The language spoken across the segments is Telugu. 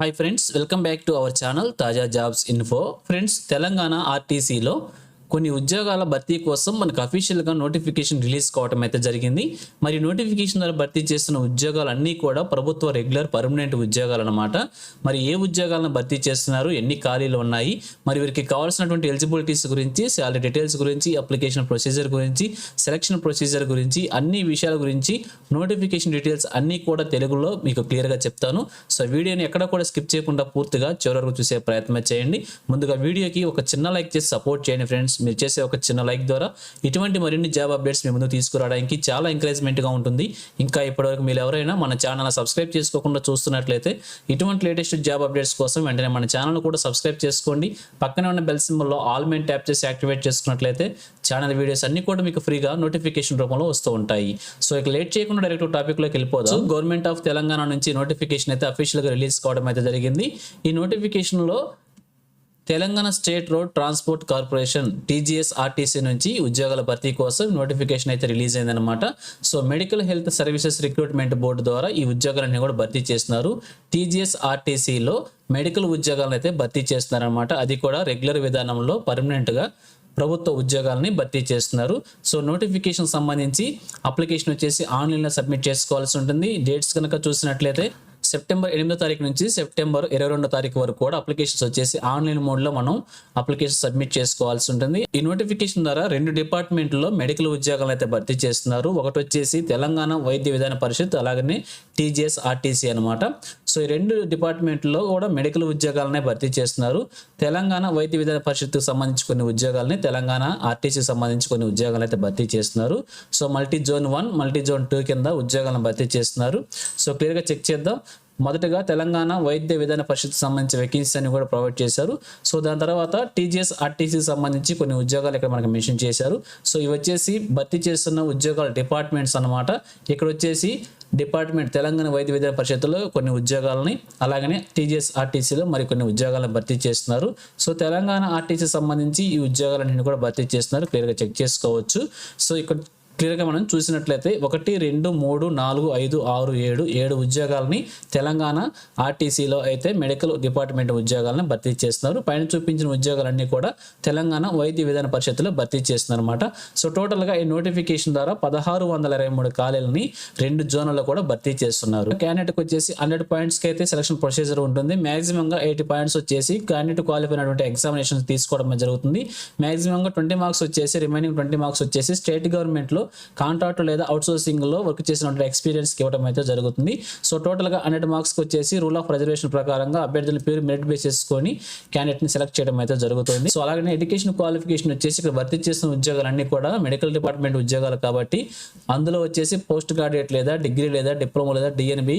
Hi friends welcome back to our channel తాజా జాబ్స్ ఇన్ఫో ఫ్రెండ్స్ తెలంగాణ ఆర్టీసీలో కొన్ని ఉద్యోగాల భర్తీ కోసం మనకు అఫీషియల్గా నోటిఫికేషన్ రిలీజ్ కావడం అయితే జరిగింది. మరి నోటిఫికేషన్ ద్వారా భర్తీ చేస్తున్న ఉద్యోగాలు అన్నీ కూడా ప్రభుత్వ రెగ్యులర్ పర్మనెంట్ ఉద్యోగాలు అన్నమాట. మరి ఏ ఉద్యోగాలను భర్తీ చేస్తున్నారు? ఎన్ని ఖాళీలు ఉన్నాయి? మరి వీరికి కావాల్సినటువంటి ఎలిజిబిలిటీస్ గురించి శాలరీ డీటెయిల్స్ గురించి అప్లికేషన్ ప్రొసీజర్ గురించి సెలక్షన్ ప్రొసీజర్ గురించి అన్ని విషయాల గురించి నోటిఫికేషన్ డీటెయిల్స్ అన్నీ కూడా తెలుగులో మీకు క్లియర్గా చెప్తాను. సో వీడియోని ఎక్కడ కూడా స్కిప్ చేయకుండా పూర్తిగా చివరి వరకు చూసే ప్రయత్నం చేయండి. ముందుగా వీడియోకి ఒక చిన్న లైక్ చేసి సపోర్ట్ చేయండి ఫ్రెండ్స్ మీరు చేసే ఒక చిన్న లైక్ ద్వారా ఇటువంటి మరిన్ని జాబ్ అప్డేట్స్ మీ ముందు తీసుకురావడానికి చాలా ఎంకరేజ్మెంట్గా ఉంటుంది. ఇంకా ఇప్పటివరకు మీరు ఎవరైనా మన ఛానల్ సబ్స్క్రైబ్ చేసుకోకుండా చూస్తున్నట్లయితే ఇటువంటి లేటెస్ట్ జాబ్ అప్డేట్స్ కోసం వెంటనే మన ఛానల్ కూడా సబ్స్క్రైబ్ చేసుకోండి. పక్కనే ఉన్న బెల్ సింబల్లో ఆల్ మెయిన్ ట్యాప్ చేసి యాక్టివేట్ చేసుకున్నట్లయితే ఛానల్ వీడియోస్ అన్ని కూడా మీకు ఫ్రీగా నోటిఫికేషన్ రూపంలో వస్తూ ఉంటాయి. సో ఇక లేట్ చేయకుండా డైరెక్ట్ టాపిక్లోకి వెళ్ళిపోదాం. గవర్నమెంట్ ఆఫ్ తెలంగాణ నుంచి నోటిఫికేషన్ అయితే అఫీషియల్గా రిలీజ్ కావడం అయితే జరిగింది. ఈ నోటిఫికేషన్లో Telangana state road transport corporation TGS RTC నుంచి ఉద్యోగాల భర్తీ కోసం నోటిఫికేషన్ అయితే రిలీజ్ అయిందనమాట so medical health services recruitment board ద్వారా ఈ ఉద్యోగాలన్నీ కూడా భర్తీ చేస్తున్నారు. టీజీఎస్ ఆర్టీసీలో మెడికల్ ఉద్యోగాలను అయితే భర్తీ చేస్తున్నారనమాట అది కూడా రెగ్యులర్ విధానంలో పర్మనెంట్గా ప్రభుత్వ ఉద్యోగాలని భర్తీ చేస్తున్నారు. సో నోటిఫికేషన్ సంబంధించి అప్లికేషన్ వచ్చేసి ఆన్లైన్లో సబ్మిట్ చేసుకోవాల్సి ఉంటుంది. డేట్స్ కనుక చూసినట్లయితే సెప్టెంబర్ ఎనిమిదో తారీఖు నుంచి సెప్టెంబర్ ఇరవై రెండో తారీఖు వరకు కూడా అప్లికేషన్స్ వచ్చేసి ఆన్లైన్ మోడ్లో మనం అప్లికేషన్ సబ్మిట్ చేసుకోవాల్సి ఉంటుంది. ఈ నోటిఫికేషన్ ద్వారా రెండు డిపార్ట్మెంట్లో మెడికల్ ఉద్యోగాలను అయితే భర్తీ చేస్తున్నారు. ఒకటి వచ్చేసి తెలంగాణ వైద్య విధాన పరిషత్ అలాగనే టీజీఎస్ ఆర్టీసీ అనమాట సో ఈ రెండు డిపార్ట్మెంట్లో కూడా మెడికల్ ఉద్యోగాలనే భర్తీ చేస్తున్నారు. తెలంగాణ వైద్య విధాన పరిషత్కు సంబంధించి కొన్ని ఉద్యోగాలని తెలంగాణ ఆర్టీసీ సంబంధించి కొన్ని ఉద్యోగాలు అయితే భర్తీ చేస్తున్నారు. So multi zone one multi zone two కింద ఉద్యోగాలను భర్తీ చేస్తున్నారు. సో క్లియర్గా చెక్ చేద్దాం. మొదటగా తెలంగాణ వైద్య విధాన పరిషత్ సంబంధించిన వేకెన్సీస్ అని కూడా ప్రొవైడ్ చేశారు. సో దాని తర్వాత టీజీఎస్ ఆర్టీసీకి సంబంధించి కొన్ని ఉద్యోగాలు ఇక్కడ మనకు మెన్షన్ చేశారు. సో ఇవి వచ్చేసి భర్తీ చేస్తున్న ఉద్యోగాల డిపార్ట్మెంట్స్ అన్నమాట. ఇక్కడ వచ్చేసి డిపార్ట్మెంట్ తెలంగాణ వైద్య విద్యా పరిషత్తులో కొన్ని ఉద్యోగాలని అలాగనే టీజీఎస్ ఆర్టీసీలో మరి కొన్ని ఉద్యోగాలను భర్తీ చేస్తున్నారు. సో తెలంగాణ ఆర్టీసీ సంబంధించి ఈ ఉద్యోగాలన్నింటినీ కూడా భర్తీ చేస్తున్నారు. క్లియర్గా చెక్ చేసుకోవచ్చు. సో ఇక్కడ క్లియర్గా మనం చూసినట్లయితే ఒకటి రెండు మూడు నాలుగు ఐదు ఆరు ఏడు ఏడు ఉద్యోగాలని తెలంగాణ ఆర్టీసీలో అయితే మెడికల్ డిపార్ట్మెంట్ ఉద్యోగాలను భర్తీ చేస్తున్నారు. పైన చూపించిన ఉద్యోగాలన్నీ కూడా తెలంగాణ వైద్య విధాన పరిషత్తులో భర్తీ చేస్తున్నారు అనమాట సో టోటల్గా ఈ నోటిఫికేషన్ ద్వారా పదహారు వందల ఇరవై మూడు ఖాళీలని రెండు జోన్లలో కూడా భర్తీ చేస్తున్నారు. క్యాండిడేట్కి వచ్చేసి హండ్రెడ్ పాయింట్స్కి అయితే సెలక్షన్ ప్రొసీజర్ ఉంటుంది. మ్యాక్సిమంగా ఎయిటీ పాయింట్స్ వచ్చేసి క్యాండిడేట్ క్వాలిఫైనటువంటి ఎగ్జామినేషన్ తీసుకోవడం జరుగుతుంది. మ్యాక్సిమంగా ట్వంటీ మార్క్స్ వచ్చేసి రిమైనింగ్ ట్వంటీ మార్క్స్ వచ్చేసి స్టేట్ గవర్నమెంట్లో కాంట్రాక్ట్ లేదా అవుట్సోర్సింగ్లో వర్క్ చేసినటువంటి ఎక్స్పీరియన్స్కి ఇవ్వడం అయితే జరుగుతుంది. సో టోటల్గా హండ్రెడ్ మార్క్స్కి వచ్చేసి రూల్ ఆఫ్ రిజర్వేషన్ ప్రకారంగా అభ్యర్థుల పేరు మెరిట్ బేస్ చేసుకొని క్యాండిడేట్ని సెలెక్ట్ చేయడం అయితే జరుగుతుంది. సో అలాగే ఎడ్యుకేషన్ క్వాలిఫికేషన్ వచ్చేసి ఇక్కడ భర్తీ చేసిన ఉద్యోగాలన్నీ కూడా మెడికల్ డిపార్ట్మెంట్ ఉద్యోగాలు కాబట్టి అందులో వచ్చేసి పోస్ట్ గ్రాడ్యుయేట్ లేదా డిగ్రీ లేదా డిప్లొమా లేదా డిఎన్బి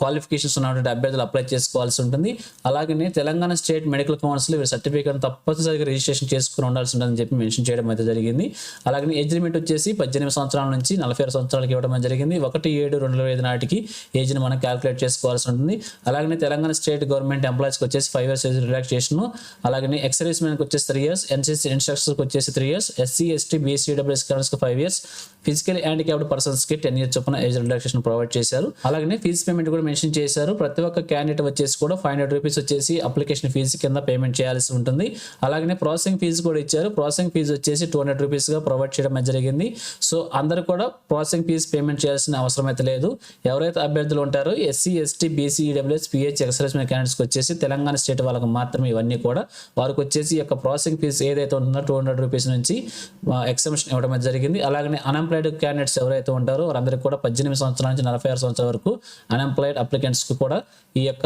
క్వాలిఫికేషన్స్ ఉన్నటువంటి అభ్యర్థులు అప్లై చేసుకోవాల్సి ఉంటుంది. అలాగనే తెలంగాణ స్టేట్ మెడికల్ కౌన్సిల్ వీరి సర్టిఫికేట్ తప్పనిసరిగా రిజిస్ట్రేషన్ చేసుకుని ఉండాల్సి ఉంటుందని చెప్పి మెన్షన్ చేయడం అయితే జరిగింది. అలాగనే ఏజ్ లిమిట్ వచ్చేసి పద్దెనిమిది సంవత్సరాల నుంచి నలభై ఆరు సంవత్సరాలకి ఇవ్వడం జరిగింది. ఒకటి ఏడు రెండు వేల ఐదు నాటికి ఏజ్ని మనం క్యాలిక్యులేట్ చేసుకోవాల్సి ఉంటుంది. అలాగనే తెలంగాణ స్టేట్ గవర్నమెంట్ ఎంప్లాయీస్కి వచ్చేసి ఫైవ్ ఇయర్స్ ఏజ్ రిలాక్సేషన్ అలాగనే ఎక్సర్వీస్ మెన్కి వచ్చేసి త్రీ ఇయర్స్ ఎన్సీసీ ఇన్స్ట్రక్టర్స్కి వచ్చేసి three years SC ST BC WS five years physical handicapped పర్సన్స్కి టెన్ ఇయర్స్ చొప్పున ఏజ్ రిలాక్సేషన్ ప్రొవైడ్ చేశారు. అలాగే ఫీజు పేమెంట్ కూడా మెన్షన్ చేశారు. ప్రతి ఒక్క క్యాండిడేట్ వచ్చేసి కూడా ఫైవ్ హండ్రెడ్ రూపీస్ వచ్చేసి అప్లికేషన్ ఫీజు కింద పేమెంట్ చేయాల్సి ఉంటుంది. అలాగే ప్రాసెసింగ్ ఫీజు కూడా ఇచ్చారు. ప్రాసెసింగ్ ఫీజు వచ్చేసి టూ హండ్రెడ్ రూపీస్గా ప్రొవైడ్ చేయడం జరిగింది. సో అందరూ కూడా ప్రాసెసింగ్ ఫీజు పేమెంట్ చేయాల్సిన అవసరం అయితే లేదు. ఎవరైతే అభ్యర్థులు ఉంటారో SC ST BC EWS PH ex service క్యాండిడేట్స్కి వచ్చేసి తెలంగాణ స్టేట్ వాళ్ళకి మాత్రమే ఇవన్నీ కూడా వారికి వచ్చేసి యొక్క ప్రాసెసింగ్ ఫీజు ఏదైతే ఉంటుందో టూ హండ్రెడ్ రూపీస్ నుంచి ఎక్సెంప్షన్ ఇవ్వడం జరిగింది. అలాగే అన్ఎంప్లాయ్ అన్ఎంప్లాయిడ్ క్యాండిడేట్స్ ఎవరైతే ఉంటారో వారందరికీ కూడా పద్దెనిమిది సంవత్సరాల నుంచి నలభై ఆరు సంవత్సరాల వరకు అన్ఎంప్లాయిడ్ అప్లికెంట్స్కి కూడా ఈ యొక్క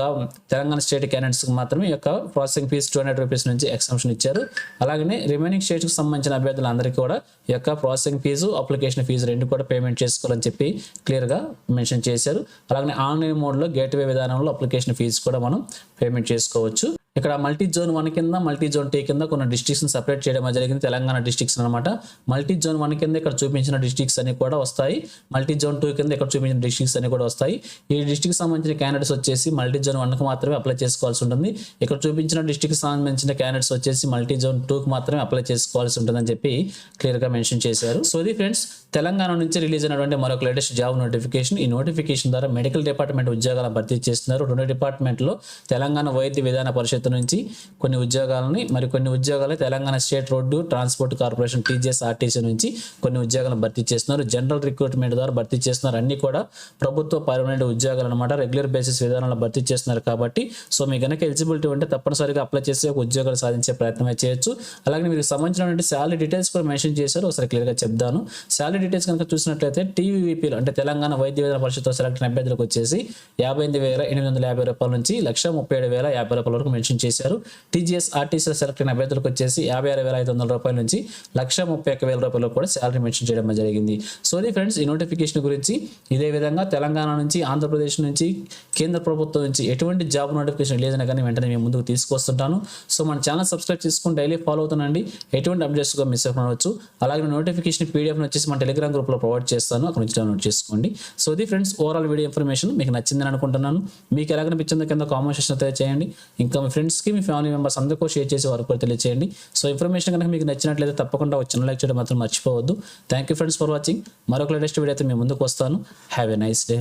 తెలంగాణ స్టేట్ క్యాండిడేట్స్కి మాత్రమే ఈ యొక్క processing fee two hundred rupees నుంచి ఎక్సెంప్షన్ ఇచ్చారు. అలాగనే రిమైనింగ్ స్టేట్స్కి సంబంధించిన అభ్యర్థులందరికీ కూడా ఈ యొక్క ప్రాసెసింగ్ ఫీజు అప్లికేషన్ ఫీజు రెండు కూడా పేమెంట్ చేసుకోవాలని చెప్పి క్లియర్గా మెన్షన్ చేశారు. అలాగనే ఆన్లైన్ మోడ్లో గేట్వే విధానంలో అప్లికేషన్ ఫీజు కూడా మనం పేమెంట్ చేసుకోవచ్చు. ఇక్కడ మల్టీ జోన్ వన్ కింద మల్టీ జోన్ టూ కింద కొన్ని డిస్ట్రిక్ట్స్ సపరేట్ చేయడం జరిగింది. తెలంగాణ డిస్ట్రిక్ట్స్ అనమాట మల్టీ జోన్ వన్ కింద ఇక్కడ చూపించిన డిస్ట్రిక్ట్స్ అన్ని కూడా వస్తాయి. మల్టీ జోన్ టూ కింద ఇక్కడ చూపించిన డిస్ట్రిక్ట్స్ అన్ని కూడా వస్తాయి. ఈ డిస్ట్రిక్ట్ సంబంధించిన క్యాండిడేట్స్ వచ్చేసి మల్టీ జోన్ వన్కి మాత్రమే అప్లై చేసుకోవాల్సి ఉంటుంది. ఇక్కడ చూపించిన డిస్ట్రిక్ట్ సంబంధించిన క్యాండిడేట్స్ వచ్చేసి మల్టీ జోన్ టూకి మాత్రమే అప్లై చేసుకోవాల్సి ఉంటుందని చెప్పి క్లియర్గా మెన్షన్ చేశారు. సో ఇది ఫ్రెండ్స్ తెలంగాణ నుంచి రిలీజ్ అయినటువంటి మరొక లేటెస్ట్ జాబ్ నోటిఫికేషన్ ఈ నోటిఫికేషన్ ద్వారా మెడికల్ డిపార్ట్మెంట్ ఉద్యోగాల భర్తీ చేస్తున్నారు. రెండు డిపార్ట్మెంట్లో తెలంగాణ వైద్య విధాన పరిషత్ నుంచి కొన్ని ఉద్యోగాలని మరి కొన్ని ఉద్యోగాలు Telangana state road transport corporation TGS RTC నుంచి కొన్ని ఉద్యోగాలను భర్తీ చేస్తున్నారు. జనరల్ రిక్రూట్మెంట్ ద్వారా భర్తీ చేస్తున్నారు. అన్ని కూడా ప్రభుత్వ పర్మనెంట్ ఉద్యోగాలు అనమాట రెగ్యులర్ బేసిస్ విధానంలో భర్తీ చేస్తున్నారు కాబట్టి సో మీ కనుక ఎలిజిబిలిటీ ఉంటే తప్పనిసరిగా అప్లై చేసి ఒక ఉద్యోగాలు సాధించే ప్రయత్నమే చేయొచ్చు. అలాగే మీకు సంబంధించినటువంటి శాలరీ డీటెయిల్స్ కూడా మెన్షన్ చేశారు. ఒకసారి క్లియర్గా చెప్తాను. శాలరీ డీటెయిల్స్ కనుక చూసినట్లయితే టీవీవీపీలు అంటే తెలంగాణ వైద్య విధాన పరిషత్తో సెలెక్ట్ అభ్యర్థులకు వచ్చేసి యాభై ఎనిమిది వేల ఎనిమిది వందల యాభై రూపాయల నుంచి లక్ష ముప్పై ఏడు వేల యాభై రూపాయల వరకు మెన్షన్ చేశారు. టీజీఎస్ ఆర్టీసీ సెలెక్ట్ అయిన అభ్యర్థులకు వచ్చేసి యాభై ఆరు వేల ఐదు వందల రూపాయల నుంచి లక్ష ముప్పై ఒక్క వేల రూపాయలు కూడా శాలరీ మెన్షన్ చేయడం జరిగింది. సో ఫ్రెండ్స్ ఈ నోటిఫికేషన్ గురించి ఇదే విధంగా తెలంగాణ నుంచి ఆంధ్రప్రదేశ్ నుంచి కేంద్ర ప్రభుత్వం నుంచి ఎటువంటి జాబ్ నోటిఫికేషన్ రిలీజ్ అయినా కానీ వెంటనే మేము ముందుకు తీసుకొస్తుంటాను సో మన ఛానల్ సబ్స్క్రైబ్ చేసుకుని డైలీ ఫాలో అవుతానండి. ఎటువంటి అప్డేట్స్ కూడా మిస్ అవ్వచ్చు అలాగే నోటిఫికేషన్ పీడిఎఫ్ వచ్చేసి మన టెలిగ్రామ్ గ్రూప్లో ప్రొవైడ్ చేస్తాను. అక్కడ నుంచి డౌన్లోడ్ చేసుకోండి. సో ఇది ఫ్రెండ్స్ ఓవరాల్ వీడియో ఇన్ఫర్మేషన్ మీకు నచ్చిందని అనుకుంటున్నాను. మీకు ఎలా అనిపించిందో కింద కామెంట్ సెక్షన్ తెలియజేయండి ఇంకా మీ ఫ్రెండ్స్కి మీ ఫ్యామిలీ మెంబర్స్ అందరికీ షేర్ చేసి వారు కూడా తెలియజేయండి సో ఇన్ఫర్మేషన్ కనుక మీకు నచ్చినట్లయితే తప్పకుండా వచ్చిన లైక్ చేయడం మాత్రం మర్చిపోవద్దు. Thank you friends for watching. మరొక లేటెస్ట్ వీడియో అయితే మీ ముందుకు వస్తాను. Have a nice day.